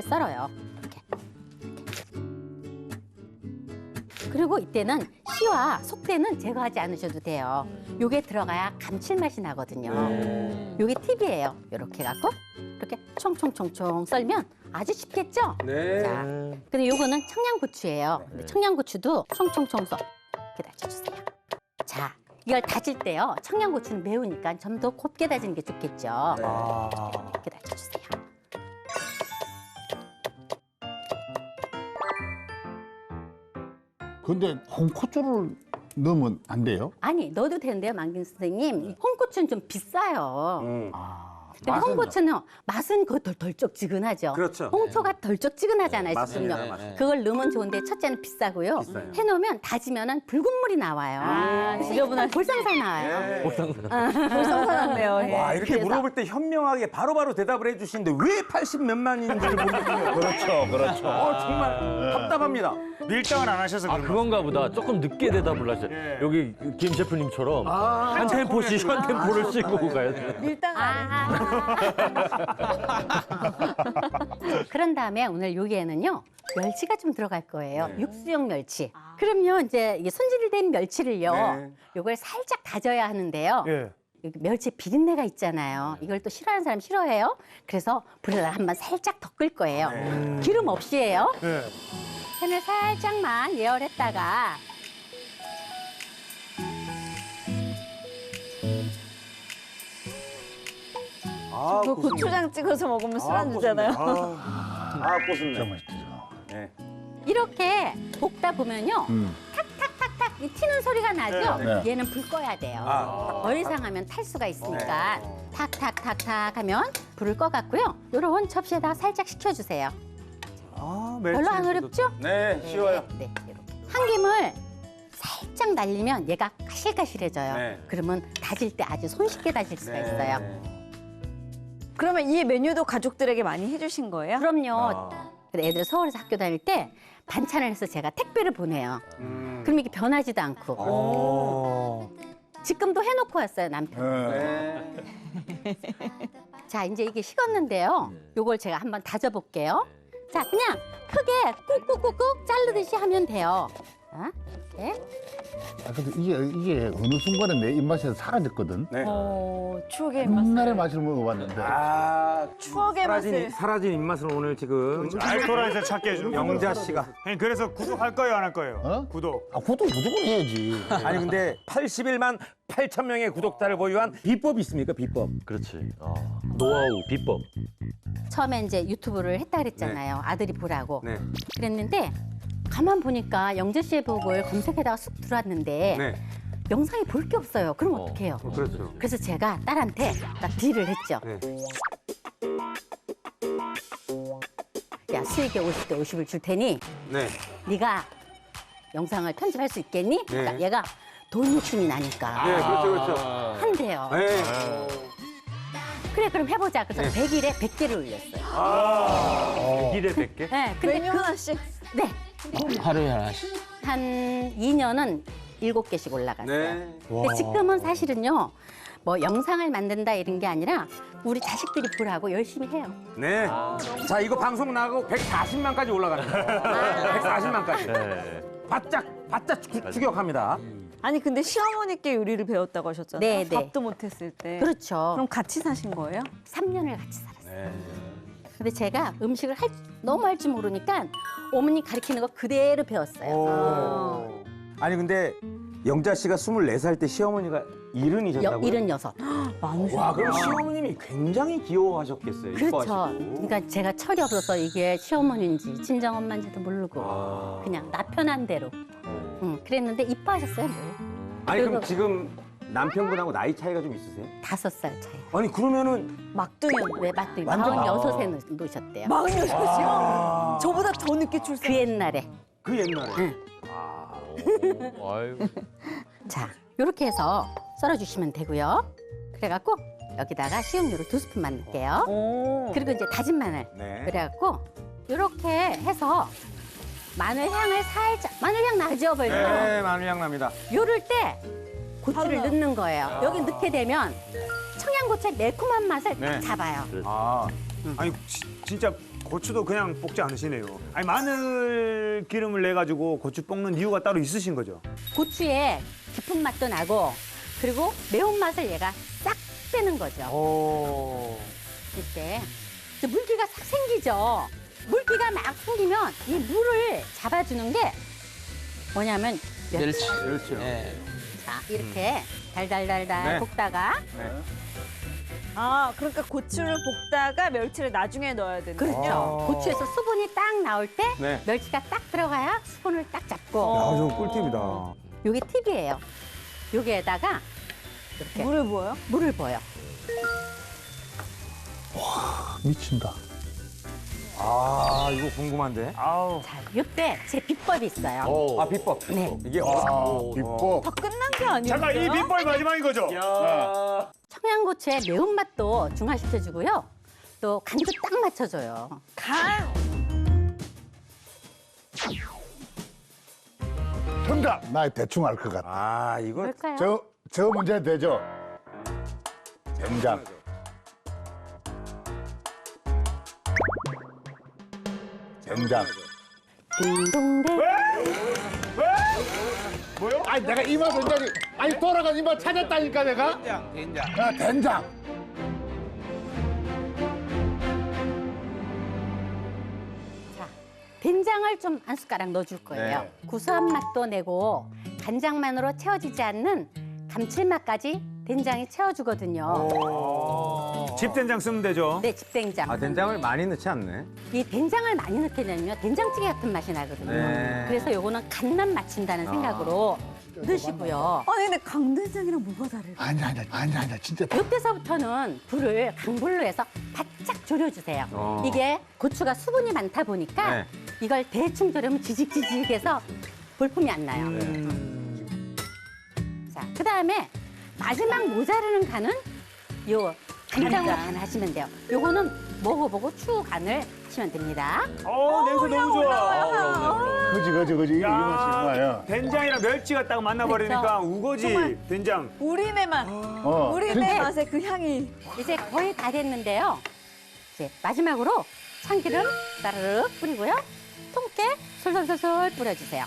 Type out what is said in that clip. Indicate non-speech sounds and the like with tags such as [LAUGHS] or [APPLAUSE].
얇게 썰어요. 이렇게. 그리고 이때는 씨와 속대는 제거하지 않으셔도 돼요. 요게 들어가야 감칠맛이 나거든요. 요게 팁이에요. 이렇게 갖고 이렇게 총총총총 썰면 아주 쉽겠죠? 네. 자, 근데 요거는 청양고추예요. 근데 청양고추도 총총총 썰 이렇게 다져주세요. 자, 이걸 다질 때요. 청양고추는 매우니까 좀 더 곱게 다지는 게 좋겠죠. 아. 이렇게 다져주세요. 근데 홍고추를 넣으면 안 돼요? 아니, 넣어도 되는데요, 만균 선생님. 이 홍고추는 좀 비싸요. 음. 아. 근데 맛은 홍고추는 맛은 그 덜, 덜쩍지근하죠. 그렇죠. 홍초가 덜쩍지근하잖아요, 맞습니다. 지금요. 네, 그걸 넣으면 좋은데 첫째는 비싸고요. 비싸요. 해놓으면 다지면은 붉은 물이 나와요. 아, 그래서 지저분한 볼상사 나와요. 네. 불쌍사났네요. 예. 와 이렇게 그래서- 물어볼 때 현명하게 바로바로 대답을 해주시는데 왜 80 몇만인지를 모르겠군요. [LAUGHS] 그렇죠, 그렇죠. 어, 정말 답답합니다. 밀당을 안 하셔서 아 그런 그건가 보다. 조금 늦게 대답을 하셔. 예. 여기 김 셰프님처럼 아, 한 템포씩 한 템포를 씻고 가야 돼. 밀당 안 해. 아. [LAUGHS] 그런 다음에 오늘 여기에는요 멸치가 좀 들어갈 거예요. 네. 육수용 멸치. 그럼요 이제 이게 손질된 멸치를요. 네. 요걸 살짝 다져야 하는데요. 예. 여기 멸치 비린내가 있잖아요. 이걸 또 싫어하는 사람 싫어해요. 그래서 불을 한번 살짝 더 끌 거예요. 네. 기름 없이에요. 예. 팬을 살짝만 예열했다가 아, 그. 고추장 찍어서 먹으면 술안 주잖아요. 아, 아 고습네. 진짜 맛있죠. 네. 이렇게 볶다 보면요. 음. 탁탁탁탁 이 튀는 소리가 나죠? 네. 얘는 불 꺼야 돼요. 아. 더 이상 하면 탈 수가 있으니까 네. 탁탁탁탁 하면 불을 꺼갖고요. 요런 접시에다 살짝 식혀주세요. 아, 별로 안 어렵죠? 네, 쉬워요. 네, 이렇게. 한 김을 살짝 날리면 얘가 가실가실해져요. 네. 그러면 다질 때 아주 손쉽게 다질 수가 있어요. 그러면 이 메뉴도 가족들에게 많이 해주신 거예요? 그럼요. 아. 애들 서울에서 학교 다닐 때 반찬을 해서 제가 택배를 보내요. 음. 그럼 이게 변하지도 않고. 오. 지금도 해놓고 왔어요, 남편. 네. 네. 자, 이제 이게 식었는데요. 요걸 제가 한번 다져볼게요. 자, 그냥 크게 꾹꾹꾹꾹 자르듯이 하면 돼요. 자, 이렇게. 아, 근데 이게, 이게 어느 순간에 내 입맛에서 사라졌거든. 네. 어, 추억의 맛을. 옛날의 맛을 먹어봤는데. 아, 추억의 사라진, 맛을. 사라진 입맛을 오늘 지금 알토라에서 찾게 해주는 영자 씨가. 형님, 그래서 구독할 거예요, 안 할 거예요? 어? 구독. 아, 구독 무조건 해야지. [LAUGHS] 아니 근데 81만 8천 명의 구독자를 보유한 비법이 있습니까? 비법. 그렇지. 어. 노하우 비법. 처음에 이제 유튜브를 했다 그랬잖아요. 아들이 보라고. 네. 그랬는데 가만 보니까 영재 씨의 곡을 검색에다가 쑥 들어왔는데 네. 영상이 볼 게 없어요. 그럼 어. 어 떡해요? 그렇죠. 그래서 제가 딸한테 딱 딜을 했죠. 네. 야, 수익의 50대 50을 줄 테니 네. 네가 영상을 편집할 수 있겠니? 네. 그러니까 얘가 돈 욕심이 나니까 네, 그렇죠, 그렇죠. 한대요. 네. 그래 그럼 해보자. 그래서 네. 100일에 100개를 올렸어요. 100일에 100개? 네, 근데 메뉴 하루에 하나씩. 한 2년은 7개씩 올라갔어요. 네. 근데 지금은 사실은요. 뭐 영상을 만든다 이런 게 아니라 우리 자식들이 보라고 열심히 해요. 네. 자, 이거 방송 나가고 140만까지 올라갑니다. 140만까지. 네. 바짝, 바짝 추, 추격합니다. 아니 근데 시어머니께 요리를 배웠다고 하셨잖아요. 네, 네. 밥도 못했을 때. 그렇죠. 그럼 같이 사신 거예요? 3년을 같이 살았어요. 네. 근데 제가 음식을 할, 너무 할 줄 모르니까 어머니 가르치는 거 그대로 배웠어요. 오. 아니 근데 영자 씨가 24살 때 시어머니가 여, 이른이셨다고요? 일흔여섯. 와, 그럼 [GASPS] 시어머님이 굉장히 귀여워하셨겠어요. 그렇죠. 이뻐하시고. 그러니까 제가 철이 없어서 이게 시어머니인지 친정엄마인지도 모르고 아. 그냥 나 편한 대로. 응, 그랬는데 이뻐하셨어요. 늘. 아니 그럼 그리고- 지금 남편분하고 나이 차이가 좀 있으세요? 다섯 살 차이. 아니 그러면은 막둥이였네. 왜 맞더니 완전- 마흔 여섯에 놓으셨대요. 마흔 여섯이요? 저보다 더 늦게 출산. 그 옛날에. 그 옛날에 응. 오, 아유. [LAUGHS] 자, 이렇게 해서 썰어주시면 되고요. 그래갖고 여기다가 식용유를 두 스푼만 넣을게요. 오. 그리고 이제 다진 마늘. 네. 그래갖고 이렇게 해서 마늘 향을 살짝 마늘 향 나죠 벌써. 네, 마늘 향 납니다. 요럴 때 고추를 바로 넣는 거예요. 여기 넣게 되면 청양고추의 매콤한 맛을 네. 딱 잡아요. 아, 아니 지- 진짜 고추도 그냥 볶지 않으시네요. 아니 마늘 기름을 내 가지고 고추 볶는 이유가 따로 있으신 거죠? 고추에 깊은 맛도 나고 그리고 매운맛을 얘가 싹 빼는 거죠. 오. 이때 이제 물기가 싹 생기죠. 물기가 막 생기면 이 물을 잡아주는 게 뭐냐면 멸치. 그렇죠. 자, 이렇게 달달달달 네. 볶다가 아, 그러니까 고추를 볶다가 멸치를 나중에 넣어야 되는 그렇죠. 아. 고추에서 수분이 딱 나올 때 네. 멸치가 딱 들어가야 수분을 딱 잡고 아, 좀 꿀팁이다. 요게 팁이에요. 여기에다가 이렇게 물을 부어요? 물을 부어요. 미친다. 아, 이거 궁금한데. 아우. 자, 이때 제 비법이 있어요. 어. 아, 비법. 네. 이게 아, 어, 비법. 다 끝난 게 아니에요? 잠깐 이 비법이 마지막인 거죠? 청양고추의 매운맛도 중화시켜주고요. 또 간도 딱 맞춰줘요. 간! 정답. 나 대충 알 것 같아. 아, 이거 뭘까요? 저, 저 문제 되죠? 된장. 된장. 딩동댕. 뭐요? 아니 내가 이마 된장이 아니 돌아간 이마 찾았다니까 내가. 된장, 된장. 아 된장. 자, 된장을 좀 한 숟가락 넣어줄 거예요. 네. 구수한 맛도 내고 간장만으로 채워지지 않는 감칠맛까지 된장이 채워주거든요. 집된장 쓰면 되죠? 네, 집된장. 아, 된장을 많이 넣지 않네. 이 된장을 많이 넣게 되면요 된장찌개 같은 맛이 나거든요. 네. 그래서 요거는 간만 맞춘다는 생각으로 넣으시고요. 아니, 근데 강된장이랑 뭐가 다를까? 아니 아니 아니 아니 진짜. 이때서부터는 불을 강불로 해서 바짝 졸여주세요. 어. 이게 고추가 수분이 많다 보니까 네. 이걸 대충 졸이면 지직지직해서 볼품이 안 나요. 음. 자, 그 다음에 마지막 모자르는 간은 요 간장으로 간하시면 돼요. 요거는 먹어보고 추후 간을 하시면 됩니다. 어, 냄새 너무 좋아. 그지 그지 그지 이거 이거 맛이 된장이랑 멸치가 딱 만나버리니까 그렇죠. 우거지 정말. 된장. 우리네 맛. 어. 우리네 진짜. 맛의 그 향이. 이제 거의 다 됐는데요. 이제 마지막으로 참기름 따르륵 뿌리고요. 통깨 솔솔솔솔 뿌려주세요.